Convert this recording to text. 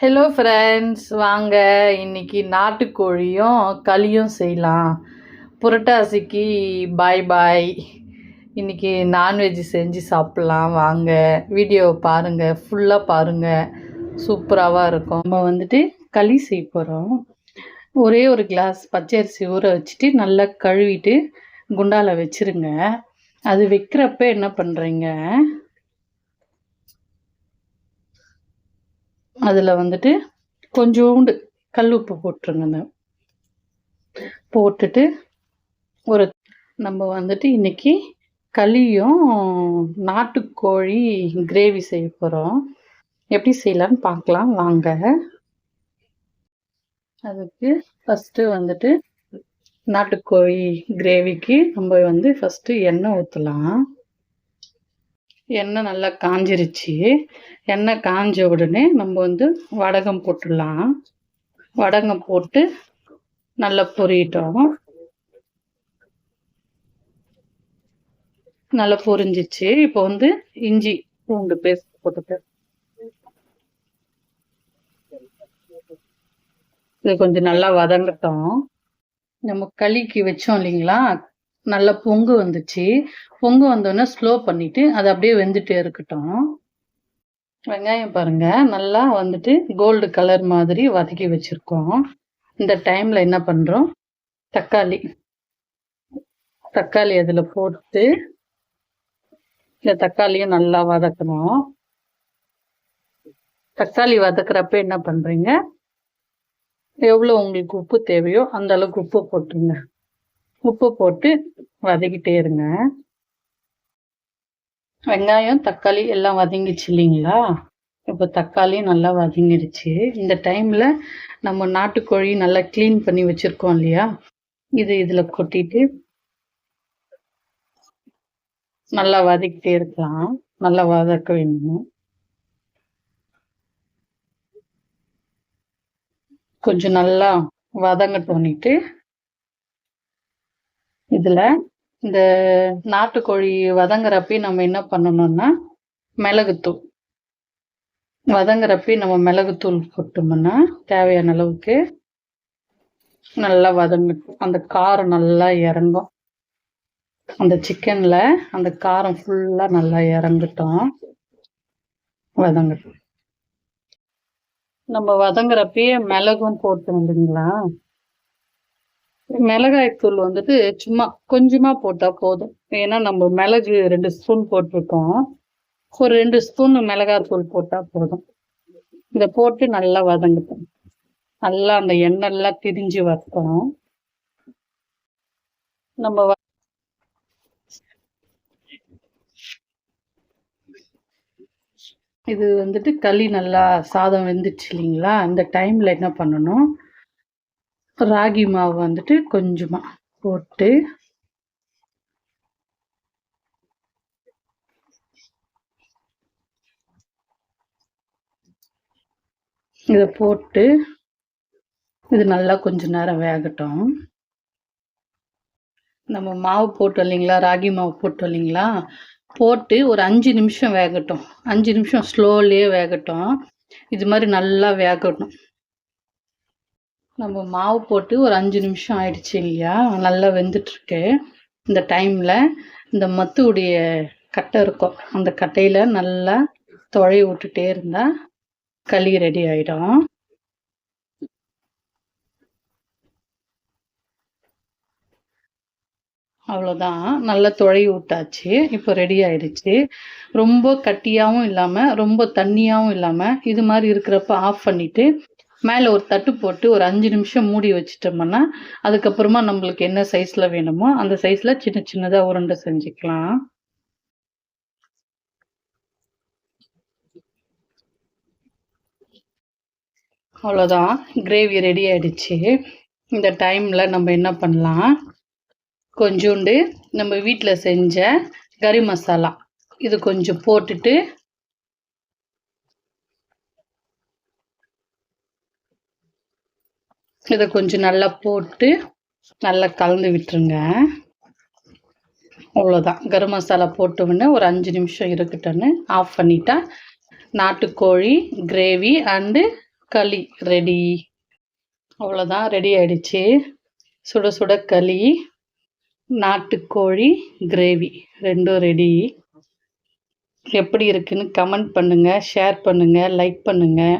Hello friends வாங்க இன்னைக்கு நாட்டுக்கோழியும் களியும் செய்யலாம். புரட்டாசிக்கு பாய் பாய் இன்னைக்கு நான்வெஜ் செஞ்சு சாப்பிட்லாம். வாங்க வீடியோவை பாருங்கள் ஃபுல்லாக பாருங்கள் சூப்பராகவாக இருக்கும். நம்ம வந்துட்டு களி செய்ய போகிறோம் ஒரே ஒரு கிளாஸ் பச்சரிசி ஊற வச்சுட்டு நல்லா கழுவிட்டு குண்டால வச்சுருங்க. அது வைக்கிறப்ப என்ன பண்ணுறீங்க அதில் வந்துட்டு கொஞ்சோண்டு கல் உப்பு போட்டுருங்க போட்டுட்டு ஒரு நம்ம வந்துட்டு இன்னைக்கு களியும் நாட்டுக்கோழி கிரேவி செய்ய போகிறோம் எப்படி செய்யலான்னு பார்க்கலாம். வாங்க. அதுக்கு ஃபஸ்ட்டு வந்துட்டு நாட்டுக்கோழி கிரேவிக்கு நம்ம வந்து ஃபஸ்ட்டு எண்ணெய் ஊற்றலாம் எண்ணெய் நல்லா காஞ்சிருச்சு. எண்ணெய் காஞ்ச உடனே நம்ம வந்து வடகம் போட்டுடலாம். வடகம் போட்டு நல்லா பொரியட்டும் நல்லா பொரிஞ்சிச்சு. இப்போ வந்து இஞ்சி பூண்டு பேஸ்ட் போட்டுட்டு இது கொஞ்சம் நல்லா வதங்கட்டும். நம்ம களிக்கு வச்சோம் இல்லைங்களா? நல்லா பொங்கு வந்துச்சு. பொங்கு வந்தோடனே ஸ்லோ பண்ணிட்டு அது அப்படியே வெந்துட்டே இருக்கட்டும். வெங்காயம் பாருங்க நல்லா வந்துட்டு கோல்டு கலர் மாதிரி வதக்கி வச்சிருக்கோம். இந்த டைம்ல என்ன பண்றோம்? தக்காளி. தக்காளி அதில் போட்டு இந்த தக்காளியும் நல்லா வதக்கணும். தக்காளி வதக்குறப்ப என்ன பண்றீங்க? எவ்வளோ உங்களுக்கு உப்பு தேவையோ அந்த அளவுக்கு உப்பு போட்டுருங்க. உப்பு போட்டு வதக்கிட்டே இருங்க. வெங்காயம் தக்காளி எல்லாம் வதங்கிச்சு இல்லைங்களா? இப்போ தக்காளி நல்லா வதங்கிடுச்சு. இந்த டைமில் நம்ம நாட்டுக்கோழி நல்லா க்ளீன் பண்ணி வச்சுருக்கோம் இல்லையா? இது இதில் கொட்டிட்டு நல்லா வதக்கிட்டே இருக்கலாம். நல்லா வதக்க வேணும். கொஞ்சம் நல்லா வதங்க தோணிட்டு இதில் இந்த நாட்டுக்கோழி வதங்குறப்ப நம்ம என்ன பண்ணணும்னா மிளகுத்தூள். வதங்குறப்ப நம்ம மிளகுத்தூள் போட்டோம்னா தேவையான அளவுக்கு நல்லா வதங்கட்டும் அந்த காரம் நல்லா இறங்கும். அந்த சிக்கன்ல அந்த காரம் ஃபுல்லா நல்லா இறங்கட்டும். வதங்கட்டும். நம்ம வதங்குறப்பயே மிளகும் போட்டு இல்லைங்களா? மிளகாய் தூள் வந்துட்டு சும்மா கொஞ்சமா போட்டா போதும். ஏன்னா நம்ம மிளகு ரெண்டு ஸ்பூன் போட்டிருக்கோம். ஒரு ரெண்டு ஸ்பூன் மிளகாய் தூள் போட்டா போதும். இதை போட்டு நல்லா வதங்கட்டும். நல்லா அந்த எண்ணெய்லாம் திரிஞ்சு வரட்டும். நம்ம வ- இது வந்துட்டு களி நல்லா சாதம் வெந்துச்சு இல்லைங்களா? இந்த டைம்ல என்ன பண்ணணும்? ராகி மாவு வந்துட்டு கொஞ்சமாக போட்டு இதை போட்டு இது நல்லா கொஞ்ச நேரம் வேகட்டும். நம்ம மாவு போட்டோம் இல்லைங்களா? ராகி மாவு போட்டோம் இல்லைங்களா? போட்டு ஒரு அஞ்சு நிமிஷம் வேகட்டும். அஞ்சு நிமிஷம் ஸ்லோலே வேகட்டும். இது மாதிரி நல்லா வேகட்டும். நம்ம மாவு போட்டு ஒரு அஞ்சு நிமிஷம் ஆயிடுச்சு இல்லையா? நல்லா வெந்துட்டுருக்கு. இந்த டைமில் இந்த மத்துவுடைய கட்டை இருக்கும். அந்த கட்டையில் நல்லா துழைய விட்டுட்டே இருந்தால் களி ரெடி ஆயிடும். அவ்வளோதான் நல்லா துழைய விட்டாச்சு. இப்போ ரெடி ஆயிடுச்சு. ரொம்ப கட்டியாகவும் இல்லாமல் ரொம்ப தண்ணியாகவும் இல்லாமல் இது மாதிரி இருக்கிறப்ப ஆஃப் பண்ணிவிட்டு மேலே ஒரு தட்டு போட்டு ஒரு அஞ்சு நிமிஷம் மூடி வச்சிட்டோம்னா அதுக்கப்புறமா நம்மளுக்கு என்ன சைஸில் வேணுமோ அந்த சைஸில் சின்ன சின்னதாக உருண்டை செஞ்சுக்கலாம். அவ்வளோதான் கிரேவி ரெடி ஆயிடுச்சு. இந்த டைமில் நம்ம என்ன பண்ணலாம்? கொஞ்சோண்டு நம்ம வீட்டில் செஞ்ச கறி மசாலா. இது கொஞ்சம் போட்டுட்டு இதை கொஞ்சம் நல்லா போட்டு நல்லா கலந்து விட்டுருங்க. அவ்வளோதான் கரம் மசாலா போட்ட உடனே ஒரு அஞ்சு நிமிஷம் இருக்கட்டும்னு ஆஃப் பண்ணிட்டா நாட்டுக்கோழி கிரேவி அண்டு களி ரெடி அவ்வளோதான் ரெடி ஆயிடுச்சு. சுட சுட களி நாட்டுக்கோழி கிரேவி ரெண்டும் ரெடி எப்படி இருக்குன்னு கமெண்ட் பண்ணுங்கள் ஷேர் பண்ணுங்கள் லைக் பண்ணுங்கள்